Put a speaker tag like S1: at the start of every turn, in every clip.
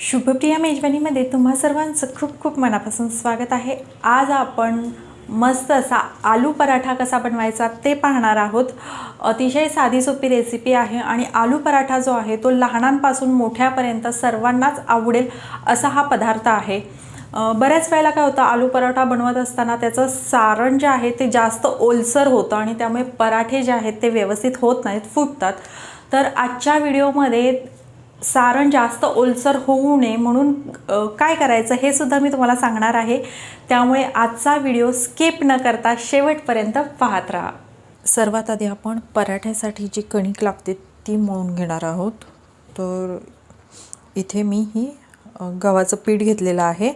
S1: शुभप्रिया मेजवानीमध्ये तुम्हा सर्वांचं खूप खूप मनापासून स्वागत आहे. आज आपण मस्त असा आलू पराठा कसा बनवायचा ते पाहणार आहोत. अतिशय साधी सोपी रेसिपी आहे आणि आलू पराठा जो आहे तो लहानांपासून मोठ्यापर्यंत सर्वांनाच आवडेल असा हा पदार्थ आहे. बऱ्याच वेळेला काय होतं आलू पराठा बनवत असताना त्याचं सारण जे आहे ते जास्त ओलसर होतं आणि त्यामुळे पराठे जे आहेत ते व्यवस्थित होत नाहीत फुटतात. तर आजच्या व्हिडिओमध्ये सारण जास्त ओलसर होऊ नये म्हणून काय करायचं हे सुद्धा मी तुम्हाला सांगणार आहे. त्यामुळे आजचा व्हिडिओ स्किप न करता शेवटपर्यंत पाहत राहा. सर्वात आधी आपण पराठ्यासाठी जी कणिक लागते ती मळून घेणार आहोत. तर इथे मी ही गव्हाचं पीठ घेतलेलं आहे.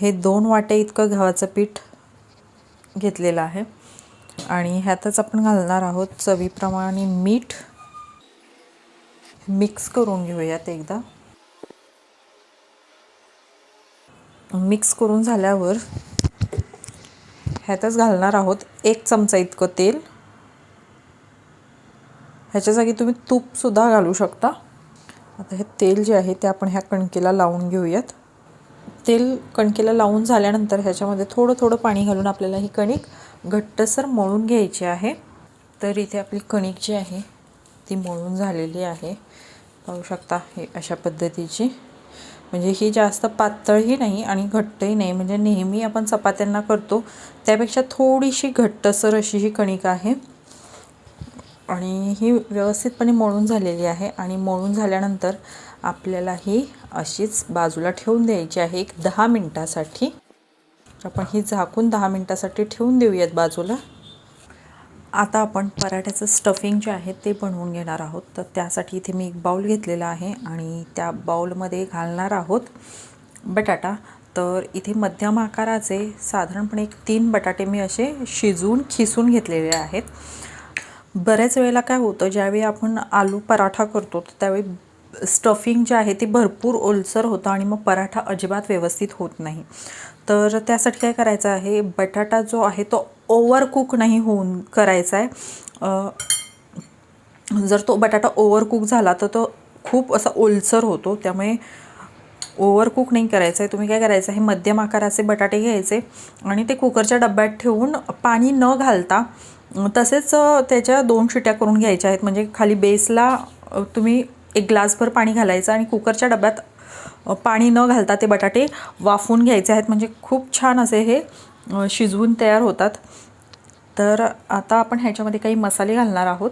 S1: हे दोन वाटे इतकं गव्हाचं पीठ घेतलेलं आहे. आणि ह्यातच आपण घालणार आहोत चवीप्रमाणे मीठ. मिक्स करून घेऊयात एकदा. मिक्स करून झाल्यावर ह्यातच घालणार आहोत एक चमचा इतकं तेल. ह्याच्या जागी तुम्ही तूपसुद्धा घालू शकता. आता हे तेल जे आहे ते आपण ह्या कणकेला लावून घेऊयात. तेल कणकेला लावून झाल्यानंतर ह्याच्यामध्ये थोडं थोडं पाणी घालून आपल्याला ही कणिक घट्टसर मळून घ्यायची आहे. तर इथे आपली कणिक जी आहे ती मळून झालेली आहे. पाहू शकता हे अशा पद्धतीची. म्हणजे ही जास्त पातळही नाही आणि घट्टही नाही. म्हणजे नेहमी आपण चपात्यांना करतो. त्यापेक्षा थोडीशी घट्टसर अशी ही कणिक आहे. आणि ही व्यवस्थितपणे मळून झालेली आहे. आणि मळून झाल्यानंतर आपल्याला ही अशीच बाजूला ठेवून द्यायची आहे. एक दहा मिनटासाठी. आपण ही झाकून दहा मिनटासाठी ठेवून देऊयात बाजूला. आता आपण पराठ्याचं स्टफिंग जे आहे ते बनवून घेणार आहोत. तर त्यासाठी इथे मी एक बाऊल घेतलेला आहे आणि त्या बाऊलमध्ये घालणार आहोत बटाटा. तर इथे मध्यम आकाराचे साधारणपणे एक तीन बटाटे मी असे शिजवून खिसून घेतलेले आहेत. बऱ्याच वेळेला काय होतं ज्यावेळी आपण आलू पराठा करतो तर त्यावेळी स्टफिंग जे आहे ते भरपूर ओलसर होतं आणि मग पराठा अजिबात व्यवस्थित होत नाही. तर त्यासाठी काय करायचं आहे बटाटा जो आहे तो ओव्हर कुक नाही होऊन करायचा आहे जर तो बटाटा ओव्हर कुक झाला तर तो खूप असा ओलसर होतो. त्यामुळे ओव्हर कुक नाही करायचं आहे तुम्ही काय करायचं आहे मध्यम आकाराचे बटाटे घ्यायचे आणि ते कुकरच्या डब्यात ठेवून पाणी न घालता तसेच त्याच्या दोन शिट्या करून घ्यायच्या आहेत. म्हणजे खाली बेसला तुम्ही एक ग्लासभर पाणी घालायचं आणि कुकरच्या डब्यात पाणी न घालता ते बटाटे वाफून घ्यायचे आहेत. म्हणजे खूप छान असे हे शिजवून तयार होतात. तर आता आपण ह्याच्यामध्ये काही मसाले घालणार आहोत.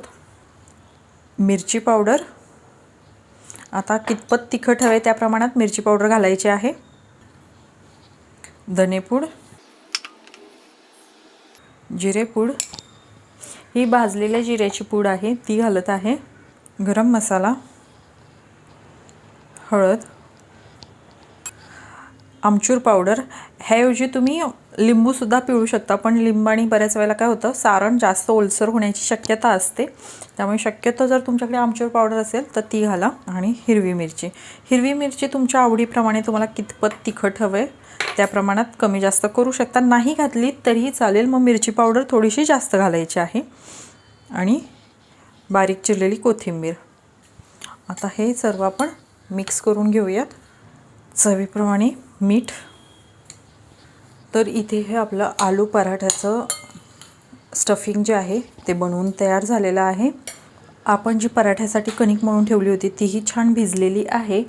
S1: मिरची पावडर. आता कितपत तिखट हवे त्या प्रमाणात मिरची पावडर घालायची आहे. धनेपूड. जिरेपूड. ही भाजलेल्या जिऱ्याची पूड आहे. ती घालत आहे. गरम मसाला. हळद. आमचूर पावडर. ह्याऐवजी तुम्ही लिंबूसुद्धा पिळू शकता पण लिंबाणी बऱ्याच वेळेला काय होतं सारण जास्त ओलसर होण्याची शक्यता असते. त्यामुळे शक्यतो जर तुमच्याकडे आमचूर पावडर असेल तर ती घाला आणि हिरवी मिरची. हिरवी मिरची तुमच्या आवडीप्रमाणे तुम्हाला कितपत तिखट हवं आहे त्या प्रमाणात कमी जास्त करू शकता. नाही घातली तरीही चालेल मग मिरची पावडर थोडीशी जास्त घालायची आहे. आणि बारीक चिरलेली कोथिंबीर. आता हे सर्व आपण मिक्स करून घेऊयात. चवीप्रमाणे मीठ तर इथे हे आपलं आलू पराठ्याचं स्टफिंग जे आहे ते बनवून तयार झालेलं आहे. आपण जी पराठ्यासाठी कणिक मळून ठेवली होती तीही छान भिजलेली आहे.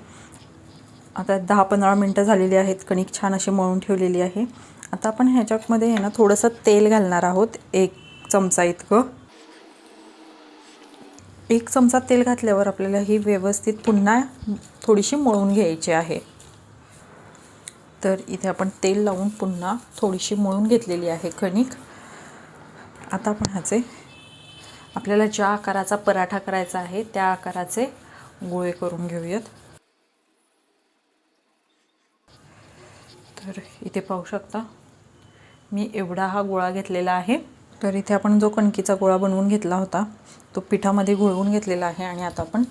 S1: आता दहा पंधरा मिनटं झालेली आहेत कणिक छान अशी मळून ठेवलेली आहे. आता आपण ह्याच्यामध्ये आहे ना थोडंसं तेल घालणार आहोत एक चमचा इतकं. एक चमचा तेल घातल्यावर आपल्याला ही व्यवस्थित पुन्हा थोडीशी मळून घ्यायची आहे. तर इथे आपण तेल लावून पुन्हा थोडीशी मळून घेतलेली आहे कणिक आता आपण ह्याचे आपल्याला ज्या आकाराचा पराठा करायचा आहे त्या आकाराचे गोळे करून घेऊयात. तर इथे पाहू शकता मी एवढा हा गोळा घेतलेला आहे. तर इथे आपण जो कणकीचा गोळा बनवून घेतला होता तो पिठामध्ये घोळवून घेतलेला आहे आणि आता आपण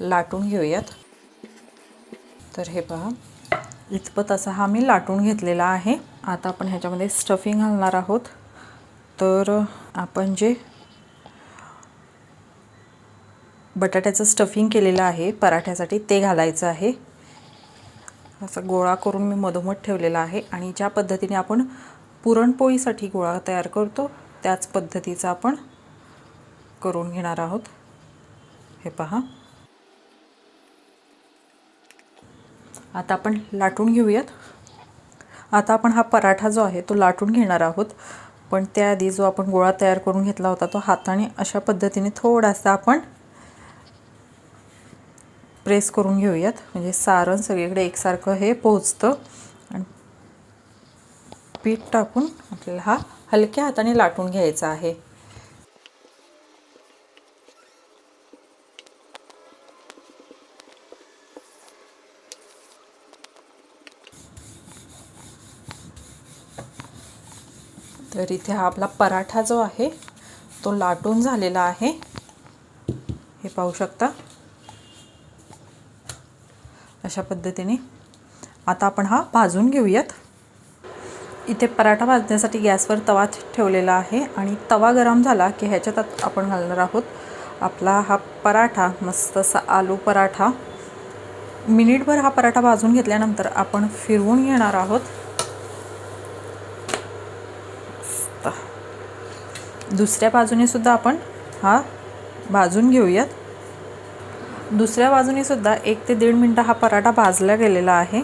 S1: लाटून घेऊयात. तर हे पहा. इतपत असा हा मी लाटून घेतलेला आहे. आता आपण ह्याच्यामध्ये स्टफिंग घालणार आहोत. तर आपण जे बटाट्याचं स्टफिंग केलेलं आहे पराठ्यासाठी ते घालायचं आहे. असं गोळा करून मी मधोमध ठेवलेला आहे आणि ज्या पद्धतीने आपण पुरणपोळीसाठी गोळा तयार करतो त्याच पद्धतीचा आपण करून घेणार आहोत. हे पहा. आता आपण लाटून घेऊयात. आता आपण हा पराठा जो आहे तो लाटून घेणार आहोत. पण त्याआधी जो आपण गोळा तयार करून घेतला होता तो हाताने अशा पद्धतीने थोडासा आपण प्रेस करून घेऊयात. म्हणजे सारण सगळीकडे एकसारखं हे पोचतं आणि पीठ टाकून आपल्याला हा हलक्या हाताने लाटून घ्यायचा आहे. तर इथे हा आपला पराठा जो आहे तो लाटून झालेला आहे. हे पाहू शकता? अशा पद्धतीने. आता आपण हा भाजून घेऊयात. इथे पराठा भाजण्यासाठी गॅसवर तवा ठेवलेला आहे आणि तवा गरम झाला की ह्याच्यात आपण घालणार आहोत आपला हा पराठा मस्त असा आलू पराठा. मिनिटभर हा पराठा भाजून घेतल्यानंतर आपण फिरवून घेणार आहोत. दुसऱ्या बाजूनेसुद्धा आपण हा भाजून घेऊयात. दुसऱ्या बाजूनेसुद्धा एक ते दीड मिनटं हा पराठा भाजला गेलेला आहे.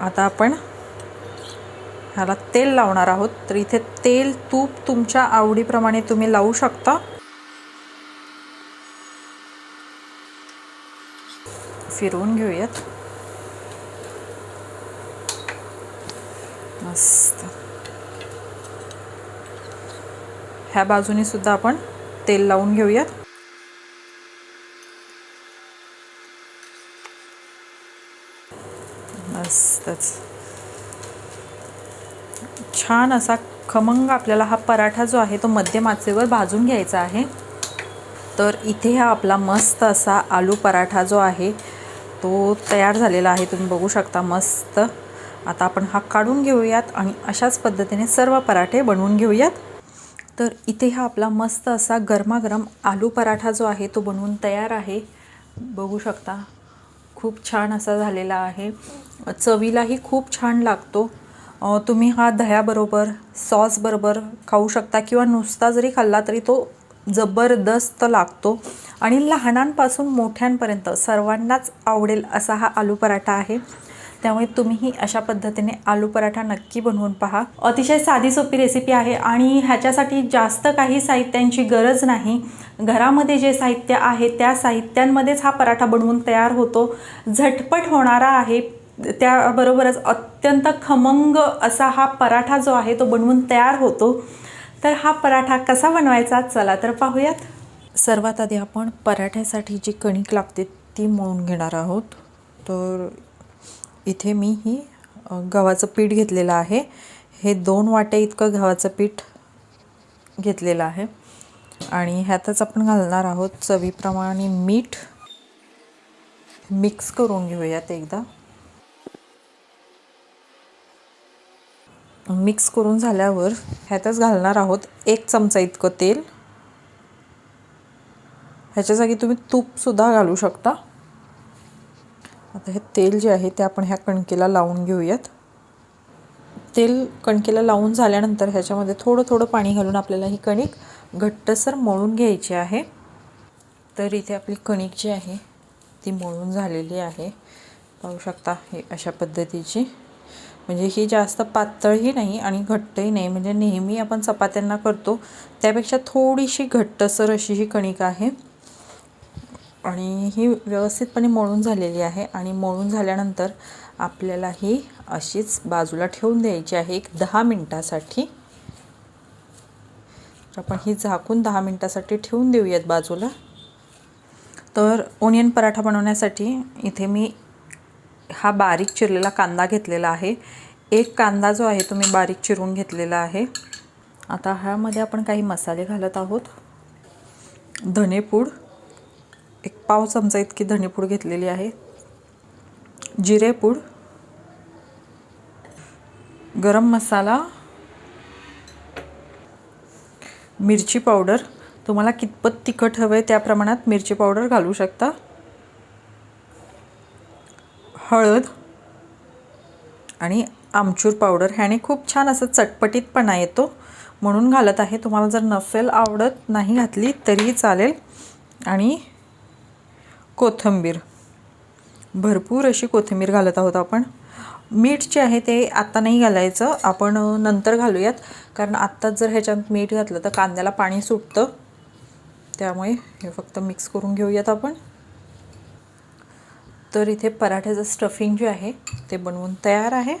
S1: आता आपण ह्याला तेल लावणार आहोत. तर इथे तेल तूप तुमच्या आवडीप्रमाणे तुम्ही लावू शकता. फिरवून घेऊयात मस्त ह्या बाजूनीसुद्धा आपण तेल लावून घेऊयात. मस्तच. छान असा खमंग आपल्याला हा पराठा जो आहे तो मध्यम आचेवर भाजून घ्यायचा आहे. तर इथे हा आपला मस्त असा आलू पराठा जो आहे तो तयार झालेला आहे. तुम्ही बघू शकता मस्त. आता आपण हा काढून घेऊयात आणि अशाच पद्धतीने सर्व पराठे बनवून घेऊयात. तर इथे हा आपला मस्त असा गरमागरम आलू पराठा जो आहे तो बनवून तयार आहे. बघू शकता खूप छान असा झालेला आहे. चवीलाही खूप छान लागतो. तुम्ही हा दह्याबरोबर सॉसबरोबर खाऊ शकता किंवा नुसता जरी खाल्ला तरी तो जबरदस्त लागतो. आणि लहानांपासून मोठ्यांपर्यंत सर्वांनाच आवडेल असा हा आलू पराठा आहे. त्यामुळे तुम्हीही अशा पद्धतीने आलू पराठा नक्की बनवून पहा. अतिशय साधी सोपी रेसिपी आहे आणि ह्याच्यासाठी जास्त काही साहित्यांची गरज नाही. घरामध्ये जे साहित्य आहे त्या साहित्यांमध्येच हा पराठा बनवून तयार होतो. झटपट होणारा आहे. त्याबरोबरच अत्यंत खमंग असा हा पराठा जो आहे तो बनवून तयार होतो. तर हा पराठा कसा बनवायचा? चला तर पाहूयात. सर्वात आधी आपण पराठ्यासाठी जी कणिक लागते ती मळून घेणार आहोत. तर इथे मी ही गव्हाचं पीठ घेतलेलं आहे. हे दोन वाटे इतकं गव्हाचं पीठ घेतलेलं आहे. आणि ह्यातच आपण घालणार आहोत चवीप्रमाणे मीठ. मिक्स करून घेऊयात एकदा. मिक्स करून झाल्यावर ह्यातच घालणार आहोत एक चमचा इतकं तेल. ह्याच्या जागी तुम्ही तूपसुद्धा घालू शकता. आता हे तेल जे आहे ते आपण ह्या कणकेला लावून घेऊयात. तेल कणकेला लावून झाल्यानंतर ह्याच्यामध्ये थोडं थोडं पाणी घालून आपल्याला ही कणिक घट्टसर मळून घ्यायची आहे. तर इथे आपली कणिक जी आहे ती मळून झालेली आहे. पाहू शकता हे अशा पद्धतीची. म्हणजे ही जास्त पातळही नाही आणि घट्टही नाही. म्हणजे नेहमी आपण चपात्यांना करतो त्यापेक्षा थोडीशी घट्टसर अशी ही कणिक आहे. आणि ही व्यवस्थितपणे मळून झालेली आहे. आणि मळून झाल्यानंतर आपल्याला ही अशीच बाजूला ठेवून द्यायची आहे एक दहा मिनटासाठी. आपण ही झाकून दहा मिनटासाठी ठेवून देऊयात बाजूला. तर ओनियन पराठा बनवण्यासाठी इथे मी हा बारीक चिरलेला कांदा घेतलेला आहे. एक कांदा जो आहे तो मी बारीक चिरून घेतलेला आहे. आता ह्यामध्ये आपण काही मसाले घालत आहोत. धनेपूड एक पाव चमचा इतकी धनेपूड घेतलेली आहे. जिरेपूड गरम मसाला मिरची पावडर. तुम्हाला कितपत तिखट हवं आहे त्या प्रमाणात मिरची पावडर घालू शकता. हळद आणि आमचूर पावडर. ह्याने खूप छान असं चटपटीतपणा येतो. म्हणून घालत आहे. तुम्हाला जर नसेल आवडत नाही घातली तरीही चालेल. आणि कोथिंबीर. भरपूर अशी कोथिंबीर घालत आहोत आपण. मीठ जे आहे ते आत्ता नाही घालायचं. आपण नंतर घालूयात. कारण आत्ताच जर ह्याच्यात मीठ घातलं तर कांद्याला पाणी सुटतं. त्यामुळे हे फक्त मिक्स करून घेऊयात आपण. तर इथे पराठ्याचं स्टफिंग जे आहे ते बनवून तयार आहे.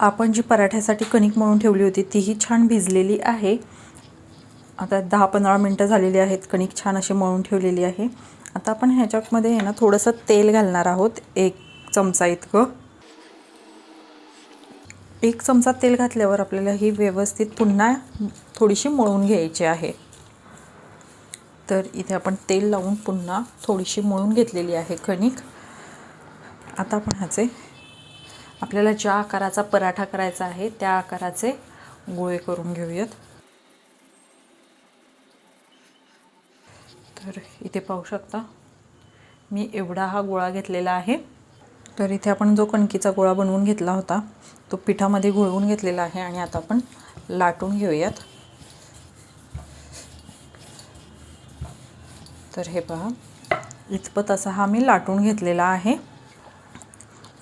S1: आपण जी पराठ्यासाठी कणिक मळून ठेवली होती तीही छान भिजलेली आहे. आता दहा पंधरा मिनटं झालेली आहेत कणिक छान अशी मळून ठेवलेली आहे. आता आपण ह्याच्यामध्ये आहे ना थोडंसं तेल घालणार आहोत एक चमचा इतकं. एक चमचा तेल घातल्यावर आपल्याला ही व्यवस्थित पुन्हा थोडीशी मळून घ्यायची आहे. तर इथे आपण तेल लावून पुन्हा थोडीशी मळून घेतलेली आहे कणिक आता आपण ह्याचे आपल्याला ज्या आकाराचा पराठा करायचा आहे त्या आकाराचे गोळे करून घेऊयात. तर इथे पाहू शकता. मी एवढा हा गोळा घेतलेला आहे. तर इथे आपण जो कणकीचा गोळा बनवून घेतला होता तो पिठामध्ये घोळवून घेतलेला आहे आणि आता आपण लाटून घेऊयात. तर हे पहा इतपत असा हा मी लाटून घेतलेला आहे.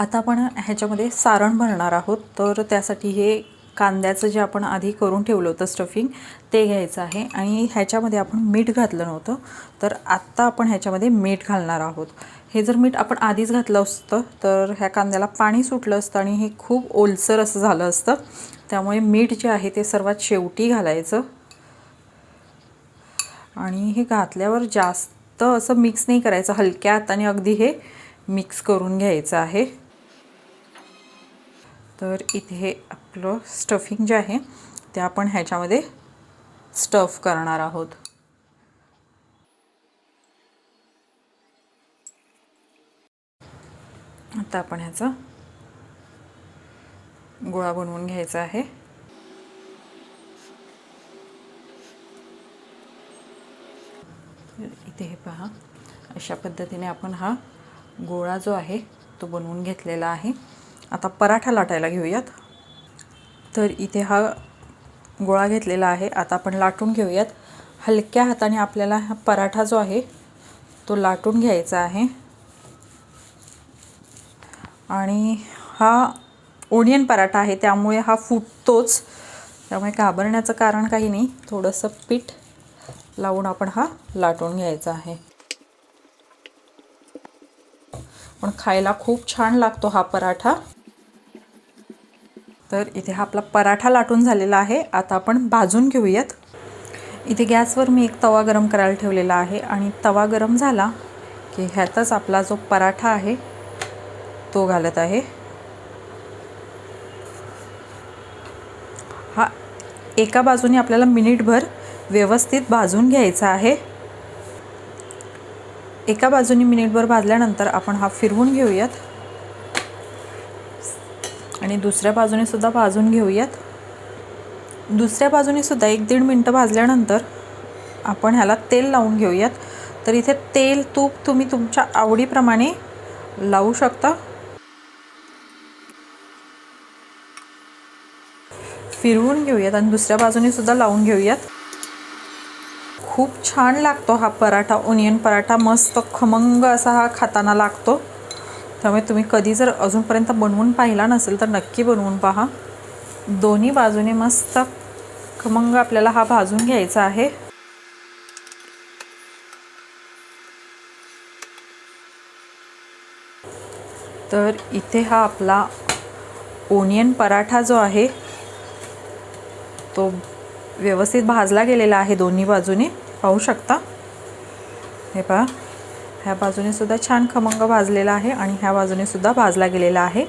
S1: आता आपण ह्याच्यामध्ये सारण भरणार आहोत. तर त्यासाठी हे कांद्याचं जे आपण आधी करून ठेवलं होतं स्टफिंग ते घ्यायचं आहे. आणि ह्याच्यामध्ये आपण मीठ घातलं नव्हतं. तर आत्ता आपण ह्याच्यामध्ये मीठ घालणार आहोत. हे जर मीठ आपण आधीच घातलं असतं तर ह्या कांद्याला पाणी सुटलं असतं आणि हे खूप ओलसर असं झालं असतं. त्यामुळे मीठ जे आहे ते सर्वात शेवटी घालायचं. आणि हे घातल्यावर जास्त असं मिक्स नाही करायचं. हलक्या हाताने अगदी हे मिक्स करून घ्यायचं आहे. तर इथे आपलं स्टफिंग जे आहे ते आपण ह्याच्यामध्ये स्टफ करणार आहोत. आता आपण ह्याचा गोळा बनवून घ्यायचा आहे. इथे हे पहा अशा पद्धतीने आपण हा गोळा जो आहे तो बनवून घेतलेला आहे. आता पराठा लाटायला घेऊयात. तर इथे हा गोळा घेतलेला आहे. आता आपण लाटून घेऊयात. हलक्या हाताने आपल्याला हा पराठा जो आहे तो लाटून घ्यायचा आहे. आणि हा ओनियन पराठा आहे त्यामुळे हा फुटतोच. त्यामुळे घाबरण्याचं कारण काही नाही. थोडंसं पीठ लावून आपण हा लाटून घ्यायचा आहे. पण खायला खूप छान लागतो हा पराठा. तर इथे हा आपला पराठा लाटून झालेला आहे. आता आपण भाजून घेऊयात. इथे गॅसवर मी एक तवा गरम करायला ठेवलेला आहे आणि तवा गरम झाला की ह्यातच आपला जो पराठा आहे तो घालत आहे. हा एका बाजूने आपल्याला मिनिटभर व्यवस्थित भाजून घ्यायचा आहे. एका बाजूने मिनिटभर भाजल्यानंतर आपण हा फिरवून घेऊयात. आणि दुसऱ्या बाजूनेसुद्धा भाजून घेऊयात. दुसऱ्या बाजूनेसुद्धा एक दीड मिनटं भाजल्यानंतर आपण ह्याला तेल लावून घेऊयात. तर इथे तेल तूप तुम्ही तुमच्या आवडीप्रमाणे लावू शकता. फिरवून घेऊयात आणि दुसऱ्या बाजूनेसुद्धा लावून घेऊयात. खूप छान लागतो हा पराठा ओनियन पराठा. मस्त खमंग असा हा खाताना लागतो. त्यामुळे तुम्ही कधी जर अजूनपर्यंत बनवून पाहिला नसेल तर नक्की बनवून पहा. दोन्ही बाजूने मस्त खमंग आपल्याला हा भाजून घ्यायचा आहे. तर इथे हा आपला ओनियन पराठा जो आहे तो व्यवस्थित भाजला गेलेला आहे दोन्ही बाजूने. पाहू शकता? हे पहा. ह्या बाजूने सुद्धा छान खमंग भाजलेला आहे आणि ह्या बाजूने सुद्धा भाजला गेलेला आहे.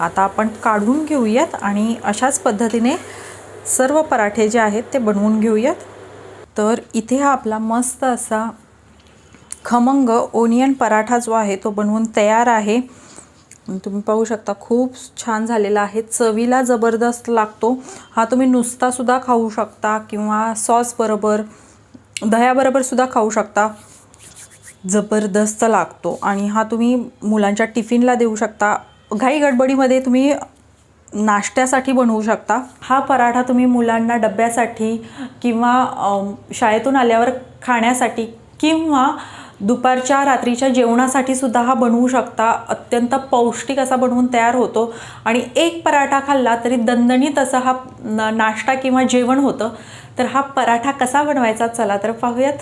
S1: आता आपण काढून घेऊयात आणि अशाच पद्धतीने सर्व पराठे जे आहेत ते बनवून घेऊयात. तर इथे हा आपला मस्त असा खमंग ओनियन पराठा जो आहे तो बनवून तयार आहे. तुम्ही पाहू शकता खूप छान झालेला आहे. चवीला जबरदस्त लागतो. हा तुम्ही नुसतासुद्धा खाऊ शकता किंवा सॉसबरोबर दह्याबरोबरसुद्धा खाऊ शकता. जबरदस्त लागतो. आणि हा तुम्ही मुलांच्या टिफिनला देऊ शकता. घाई गडबडीमध्ये तुम्ही नाश्त्यासाठी बनवू शकता. हा पराठा तुम्ही मुलांना डब्यासाठी किंवा शाळेतून आल्यावर खाण्यासाठी किंवा दुपारच्या रात्रीच्या जेवणासाठी सुद्धा हा बनवू शकता. अत्यंत पौष्टिक असा बनवून तयार होतो. आणि एक पराठा खाल्ला तरी दणदणीत असा हा न- नाश्ता किंवा जेवण होतं. तर हा पराठा कसा बनवायचा? चला तर पाहूयात.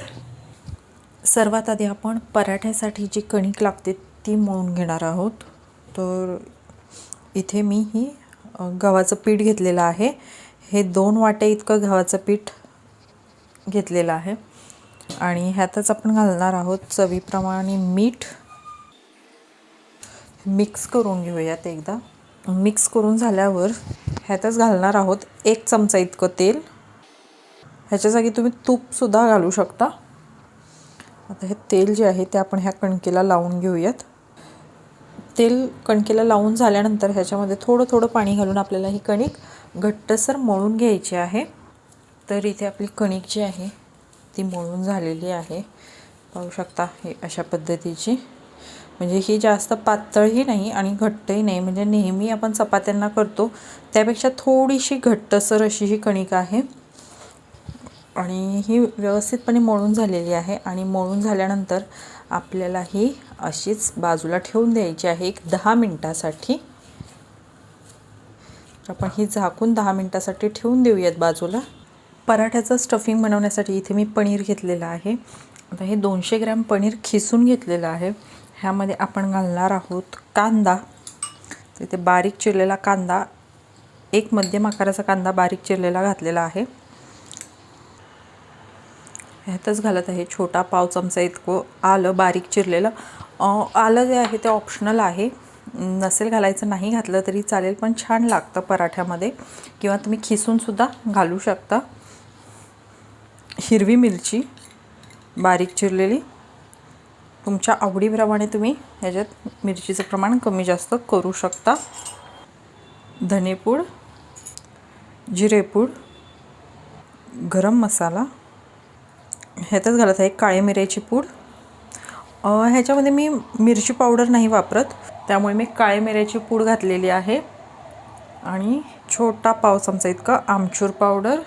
S1: सर्वात आधी आपण पराठ्यासाठी जी कणिक लागते ती मळून घेणार आहोत. तर इथे मी ही गव्हाचं पीठ घेतलेलं आहे. हे दोन वाटे इतकं गव्हाचं पीठ घेतलेलं आहे. आणि ह्यातच आपण घालणार आहोत चवीप्रमाणे मीठ. मिक्स करून घेऊयात एकदा. मिक्स करून झाल्यावर ह्यातच घालणार आहोत एक चमचा इतकं तेल. ह्याच्या जागी तुम्ही तूपसुद्धा घालू शकता. आता हे तेल जे आहे ते आपण ह्या कणकेला लावून घेऊयात. तेल कणकेला लावून झाल्यानंतर ह्याच्यामध्ये थोडं थोडं पाणी घालून आपल्याला ही कणिक घट्टसर मळून घ्यायची आहे. तर इथे आपली कणिक जी आहे ती मळून झालेली आहे. पाहू शकता हे अशा पद्धतीची. म्हणजे ही जास्त पातळही नाही आणि घट्टही नाही. म्हणजे नेहमी आपण चपात्यांना करतो त्यापेक्षा थोडीशी घट्टसर अशी ही कणिक आहे. आणि ही व्यवस्थितपणे मळून झालेली आहे. आणि मळून झाल्यानंतर आपल्याला ही अशीच बाजूला ठेवून द्यायची आहे एक दहा मिनटासाठी. आपण ही झाकून दहा मिनटासाठी ठेवून देऊयात बाजूला. पराठ्याचं स्टफिंग बनवण्यासाठी इथे मी पनीर घेतलेलं आहे. आता हे दोनशे ग्रॅम पनीर खिसून घेतलेलं आहे. ह्यामध्ये आपण घालणार आहोत कांदा. तिथे बारीक चिरलेला कांदा एक मध्यम आकाराचा कांदा बारीक चिरलेला घातलेला आहे. ह्यातच घालत आहे. छोटा पाव चमचा इतकं आलं बारीक चिरलेलं. आलं जे आहे ते ऑप्शनल आहे. नसेल घालायचं नाही घातलं तरी चालेल पण छान लागतं पराठ्यामध्ये. किंवा तुम्ही खिसूनसुद्धा घालू शकता. हिरवी मिरची बारीक चिरलेली. तुमच्या आवडीप्रमाणे तुम्ही ह्याच्यात मिरचीचं प्रमाण कमी जास्त करू शकता. धनेपूड जिरेपूड गरम मसाला ह्यातच घालत आहे काळे मिऱ्याची पूड. ह्याच्यामध्ये मी मिरची पावडर नाही वापरत त्यामुळे मी काळे मिऱ्याची पूड घातलेली आहे. आणि छोटा पाव चमचा इतका आमचूर पावडर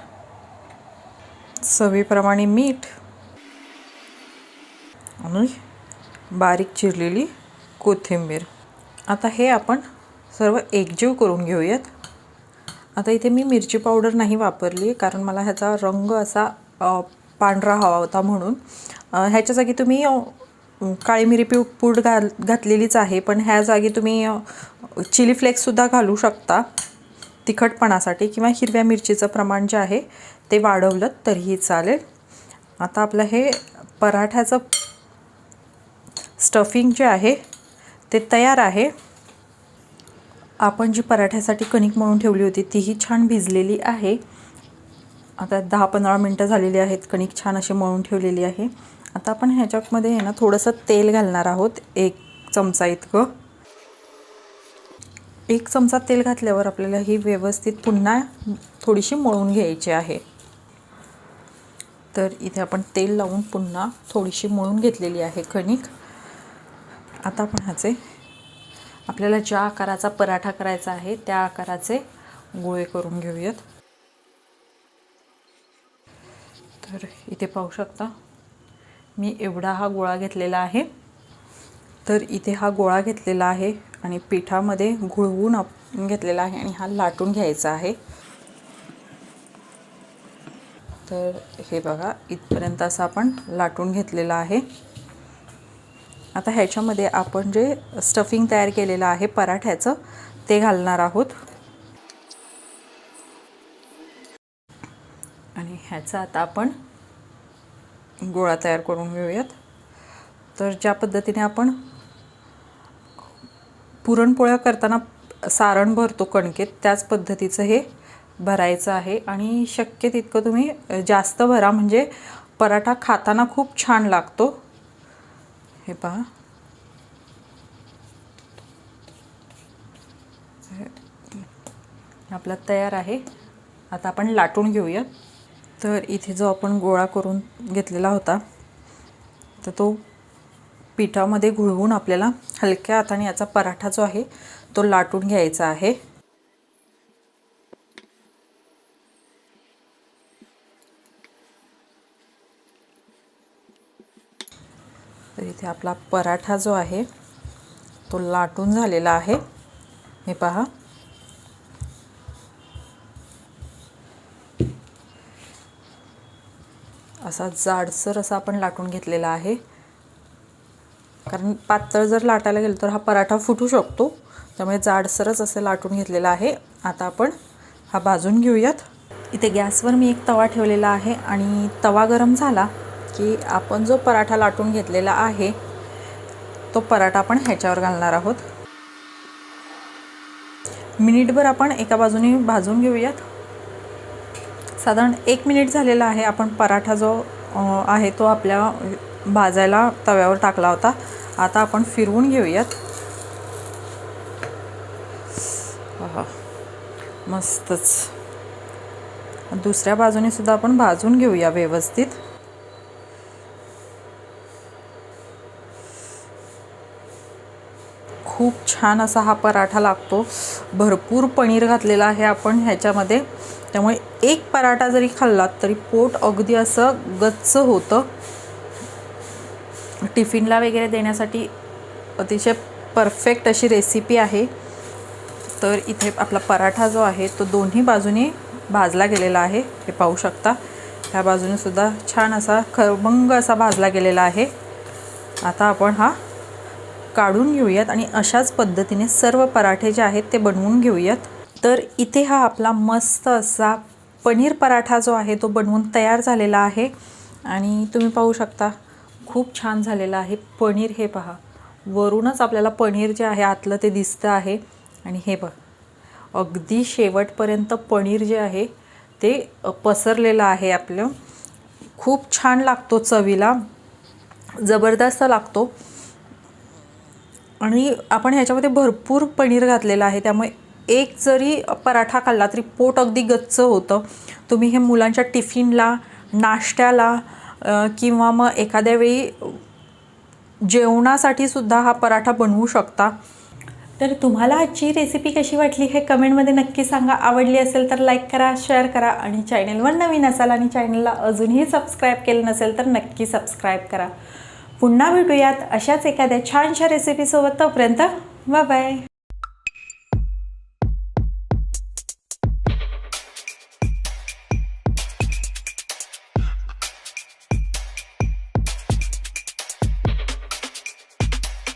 S1: चवीप्रमाणे मीठ आणि बारीक चिरलेली कोथिंबीर. आता हे आपण सर्व एकजीव करून घेऊयात. आता इथे मी मिरची पावडर नाही वापरली कारण मला ह्याचा रंग असा पांढरा हवा होता म्हणून. ह्याच्या जागी तुम्ही काळी मिरी पी पूड घाल घातलेलीच आहे पण ह्या जागी तुम्ही चिली फ्लेक्ससुद्धा घालू शकता. तिखटपणासाठी किंवा हिरव्या मिरचीचं प्रमाण जे आहे ते वाढवलं तरीही चालेल. आता आपलं हे पराठ्याचं स्टफिंग जे आहे ते तयार आहे. आपण जी पराठ्यासाठी कणिक मळून ठेवली होती तीही छान भिजलेली आहे. आता दहा पंधरा मिनटं झालेली आहेत कणिक छान अशी मळून ठेवलेली आहे. आता आपण ह्याच्यामध्ये आहे ना थोडंसं तेल घालणार आहोत एक चमचा इतकं. एक चमचा तेल घातल्यावर आपल्याला ही व्यवस्थित पुन्हा थोडीशी मळून घ्यायची आहे. तर इथे आपण तेल लावून पुन्हा थोडीशी मळून घेतलेली आहे कणिक. आता आपण ह्याचे आपल्याला ज्या आकाराचा पराठा करायचा आहे त्या आकाराचे गोळे करून घेऊयात. तर इथे पाहू शकता. मी एवढा हा गोळा घेतलेला आहे. तर इथे हा गोळा घेतलेला आहे आणि पिठामध्ये घुळवून घेतलेला आहे आणि हा लाटून घ्यायचा आहे. तर हे बघा इथपर्यंत असं आपण लाटून घेतलेलं आहे. आता ह्याच्यामध्ये आपण जे स्टफिंग तयार केलेलं आहे पराठ्याचं ते घालणार आहोत. आणि ह्याचा आता आपण गोळा तयार करून घेऊयात. तर ज्या पद्धतीने आपण पुरणपोळ्या करताना सारण भरतो कणकेत त्याच पद्धतीचं हे भरायचं आहे. आणि शक्य तितकं तुम्ही जास्त भरा म्हणजे पराठा खाताना खूप छान लागतो. हे पहा. आपला तयार आहे. आता आपण लाटून घेऊया तर इथे जो आपण गोळा करून घेतलेला होता तर तो पिठामध्ये घुळवून आपल्याला हलक्या हाताने याचा पराठा जो आहे तो लाटून घ्यायचा आहे. तर इथे आपला पराठा जो आहे तो लाटून झालेला आहे. हे पहा. असा जाडसर असा आपण लाटून घेतलेला आहे. कारण पातळ जर लाटायला गेलं तर हा पराठा फुटू शकतो. त्यामुळे जाडसरच असं लाटून घेतलेला आहे. आता आपण हा भाजून घेऊयात. इथे गॅसवर मी एक तवा ठेवलेला आहे आणि तवा गरम झाला की आपण जो पराठा लाटून घेतलेला आहे तो पराठा आपण ह्याच्यावर घालणार आहोत. मिनिटभर आपण एका बाजूने भाजून घेऊयात. साधारण एक मिनिट झालेला आहे. आपण पराठा जो आहे तो आपल्या भाजायला तव्यावर टाकला होता. आता आपण फिरवून घेऊयात. मस्तच. दुसऱ्या बाजूने सुद्धा आपण भाजून घेऊया व्यवस्थित. खूप छान असा हा पराठा लागतो. भरपूर पनीर घातलेला आहे आपण ह्याच्यामध्ये. त्यामुळे एक पराठा जरी खाल्लात तरी पोट अगदी असं गच्च होतं. टिफिनला वगैरे देण्यासाठी अतिशय परफेक्ट अशी रेसिपी आहे. तर इथे आपला पराठा जो आहे तो दोन्ही बाजूने भाजला गेलेला आहे. हे पाहू शकता. ह्या बाजूने सुद्धा छान असा खरबंग असा भाजला गेलेला आहे. आता आपण हा काढून घेऊयात आणि अशाच पद्धतीने सर्व पराठे जे आहेत ते बनवून घेऊयात. तर इथे हा आपला मस्त असा पनीर पराठा जो आहे तो बनवून तयार झालेला आहे. आणि तुम्ही पाहू शकता खूप छान झालेला आहे पनीर हे पहा. वरूनच आपल्याला पनीर जे आहे आतलं ते दिसतं आहे. आणि हे बघ अगदी शेवटपर्यंत पनीर जे आहे ते पसरलेलं आहे आपलं. खूप छान लागतो चवीला. जबरदस्त लागतो. आणि आपण ह्याच्यामध्ये भरपूर पनीर घातलेलं आहे. त्यामुळे एक जरी पराठा खाल्ला तरी पोट अगदी गच्च होतं. तुम्ही हे मुलांच्या टिफिनला नाश्त्याला किंवा मग एखाद्या वेळी जेवणासाठी सुद्धा हा पराठा बनवू शकता.
S2: तर तुम्हाला आजची रेसिपी कशी वाटली हे कमेंटमध्ये नक्की सांगा. आवडली असेल तर लाईक करा शेअर करा आणि चॅनेलवर नवीन असाल आणि चॅनलला अजूनही सबस्क्राईब केलं नसेल तर नक्की सबस्क्राईब करा. पुन्हा भेटूयात अशाच एखाद्या छानशा रेसिपीसोबत तोपर्यंत बाय